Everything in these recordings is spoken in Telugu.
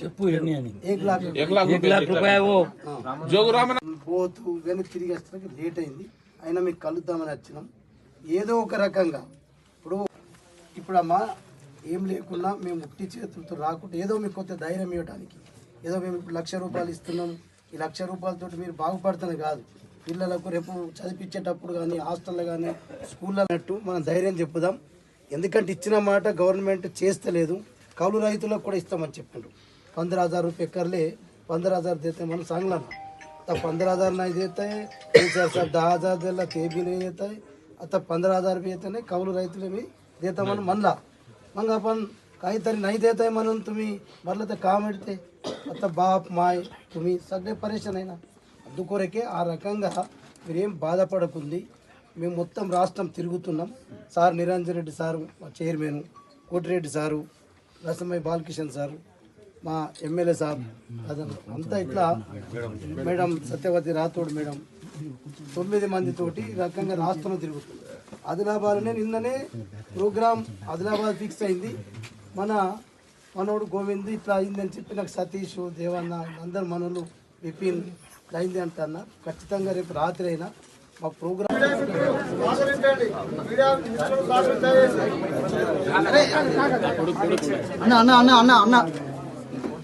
చెప్పు ఒక పోతూ వెనక్కి తిరిగి వచ్చేసరికి లేట్ అయింది. అయినా మీకు కలుద్దామని వచ్చినాం. ఏదో ఒక రకంగా. ఇప్పుడు ఇప్పుడు అమ్మా ఏం లేకుండా మేము ఉట్టి చేతులతో రాకుండా ఏదో మీకు కొంత ధైర్యం ఇవ్వడానికి ఏదో మేము ఇప్పుడు లక్ష రూపాయలు ఇస్తున్నాం. ఈ లక్ష రూపాయలతో మీరు బాగుపడుతుంది కాదు. పిల్లలకు రేపు చదివించేటప్పుడు కానీ హాస్టల్లో కానీ స్కూల్లో అన్నట్టు మనం ధైర్యం చెప్పుదాం. ఎందుకంటే ఇచ్చిన మాట గవర్నమెంట్ చేస్తలేదు. కౌలు రైతులకు కూడా ఇస్తామని చెప్పిండ్రు. पंद्रह हजार रुपये कर ले पंद्रह हजार देते मन सांगला ना तब पंद्रह हजार नहीं देता है तीन चार साहब दहा हजार दिला ते भी नहीं देता है आता पंधरा हजार बी येते नाही कौल రైతులు मी देता म्हणून म्हणला मग आपण काहीतरी नाही देत आहे म्हणून तुम्ही म्हटलं तर का मिळते आता बाप माय तुम्ही सगळे పరేషాన్ అయినా అందుకొరకే ఆ రకంగా మీరేం బాధపడకుంది మేము మొత్తం రాష్ట్రం తిరుగుతున్నాం సార్ నిరంజన్ రెడ్డి సారు మా chairman Kotireddy sir Rasamayi Balakishan sir మా ఎమ్మెల్యే సాబ్ అదన అంతా ఇట్లా మేడం సత్యవతి రాథోడ్ మేడం తొమ్మిది మందితోటి రకంగా రాష్ట్రంలో తిరుగుతుంది. ఆదిలాబాద్లోనే నిన్ననే ప్రోగ్రామ్ ఆదిలాబాద్ ఫిక్స్ అయింది. మన మనోడు గోవింద్ ఇట్లా అయిందని చెప్పి నాకు సతీష్ దేవన్న అందరు మనోళ్ళు విపిన్ ఇట్లా అయింది అంటున్నా. ఖచ్చితంగా రేపు రాత్రి అయినా మా ప్రోగ్రామ్ అన్న అన్న అన్న అన్న అన్న.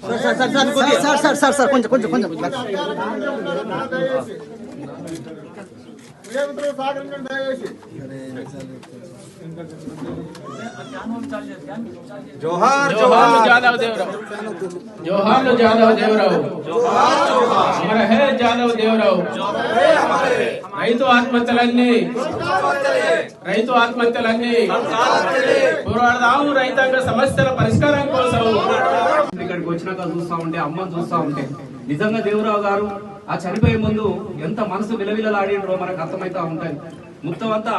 Sir sir sir sir sir sir sir కొంచెం కొంచెం కొంచెం జోహార్లు జాదవ్ దేవరావు జోహార్లు జాదవ్ దేవరావు అమర హే జాదవ్ దేవరావు రైతు ఆత్మహత్యలన్నీ రైతు ఆత్మహత్యలన్నీ పోరాడదాము రైతాంగ సమస్యల పరిష్కారం కోసం ఇక్కడికి వచ్చినాక చూస్తా ఉంటే అమ్మని చూస్తా ఉంటే. నిజంగా దేవరావు గారు ఆ చనిపోయే ముందు ఎంత మనసు విలవిలలాడిండ్రో మనకు అర్థమైతా ఉంటాయి. మొత్తం అంతా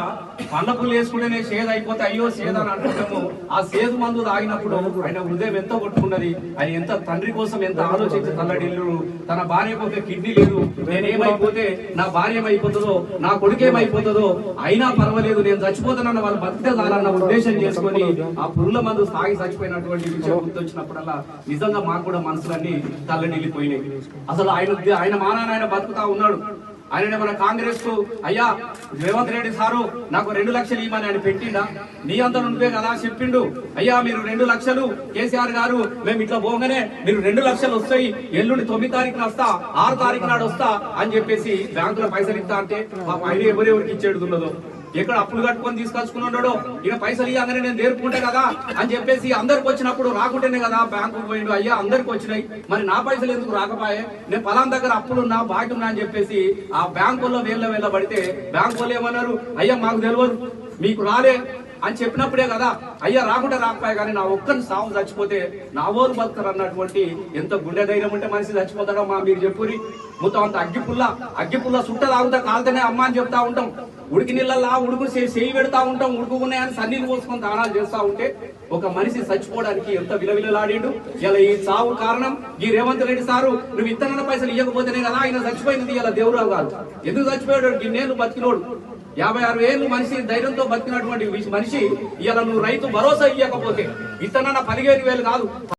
పండ్ల పుల్లు వేసుకుంటేనే సేద అయిపోతే అయ్యో సేద అని అంటున్నాము ఆ సేదు మందు తాగినప్పుడు ఆయన హృదయం ఎంత కొట్టుకున్నది ఆయన ఎంత తండ్రి కోసం ఎంత ఆలోచించి తల్లడిల్లు తన భార్య పోతే కిడ్నీ లేదు నేనేమైపోతే నా భార్య ఏమైపోతుందో నా కొడుకేమైపోతుందో అయినా పర్వాలేదు నేను చచ్చిపోతానన్న వాళ్ళు బతికే చాలన్న ఉద్దేశం చేసుకొని ఆ పురుల మందు తాగి చచ్చిపోయినటువంటి విషయం గుర్తొచ్చినప్పుడల్లా నిజంగా మాకు కూడా మనసులన్నీ తల్లడిల్లిపోయినాయి. అసలు ఆయన ఆయన మానాన్ని ఆయన బతుకుతా ఉన్నాడు. ఆయన మన కాంగ్రెస్కు అయ్యా రేవంత్ రెడ్డి సారు నాకు రెండు లక్షలు ఇవ్వమని ఆయన పెట్టిండా? నీ అందరు ఉంటే కదా చెప్పిండు. అయ్యా మీరు రెండు లక్షలు కేసీఆర్ గారు మేము ఇట్లా పోగానే మీరు రెండు లక్షలు వస్తాయి ఎల్లుండి తొమ్మిది తారీఖున వస్తా ఆరు తారీఖు నాడు వస్తా అని చెప్పేసి బ్యాంకులో పైసలు ఇస్తా అంటే మా ఆయన ఎవరెవరికి ఇచ్చేది ఉన్నదో ఎక్కడ అప్పులు కట్టుకొని తీసుకొచ్చుకున్నాడో ఇక పైసలు ఇవ్వగానే నేను నేర్పుకుంటే కదా అని చెప్పేసి అందరికి వచ్చినప్పుడు రాకుంటేనే కదా బ్యాంకు పోయిండు. అయ్యా అందరికి వచ్చినాయి. మరి నా పైసలు ఎందుకు రాకపోయే? నేను పలాన్ దగ్గర అప్పులున్నా బాకీ ఉన్నా అని చెప్పేసి ఆ బ్యాంకుల్లో వేళ్ళ వేళ్ళ పడితే బ్యాంకు వాళ్ళు ఏమన్నారు? అయ్యా మాకు తెలియదు మీకు రాలే. అని చెప్పినప్పుడే కదా అయ్యా రాకుండా రాకపోయా కానీ నా ఒక్కరిని సాగు చచ్చిపోతే నా ఓరు బతుకరు అన్నటువంటి ఎంత గుండె ధైర్యం ఉంటే మనిషి చచ్చిపోతాడో మా మీరు చెప్పురి మొత్తం అంత అగ్గిపుల్ల అగ్గిపుల్ల సుట్ట తాగుతా కాలుతనే అమ్మ అని చెప్తా ఉంటాం. ఉడికి నీళ్ళల్లా ఉడుకు చేయి పెడతా ఉంటాం ఉడుకున్నాయని సన్నీళ్ళు పోసుకొని దానాలు చేస్తా ఉంటే ఒక మనిషి చచ్చిపోవడానికి ఎంత విలవిలలాడిండు. ఇలా ఈ చావు కారణం ఈ రేవంత్ రెడ్డి సారు నువ్వు ఇత్తనాల పైసలు ఇవ్వకపోతేనే కదా ఆయన చచ్చిపోయినది ఇలా దేవరావు గారు. ఎందుకు చచ్చిపోయాడు? గిన్నేళ్ళు బతికినోడు. యాభై ఆరు ఏళ్ళు మనిషి ధైర్యంతో బతికినటువంటి మనిషి ఇలా నువ్వు రైతు భరోసా ఇవ్వకపోతే ఇతనన్న పదిహేను వేలు కాదు.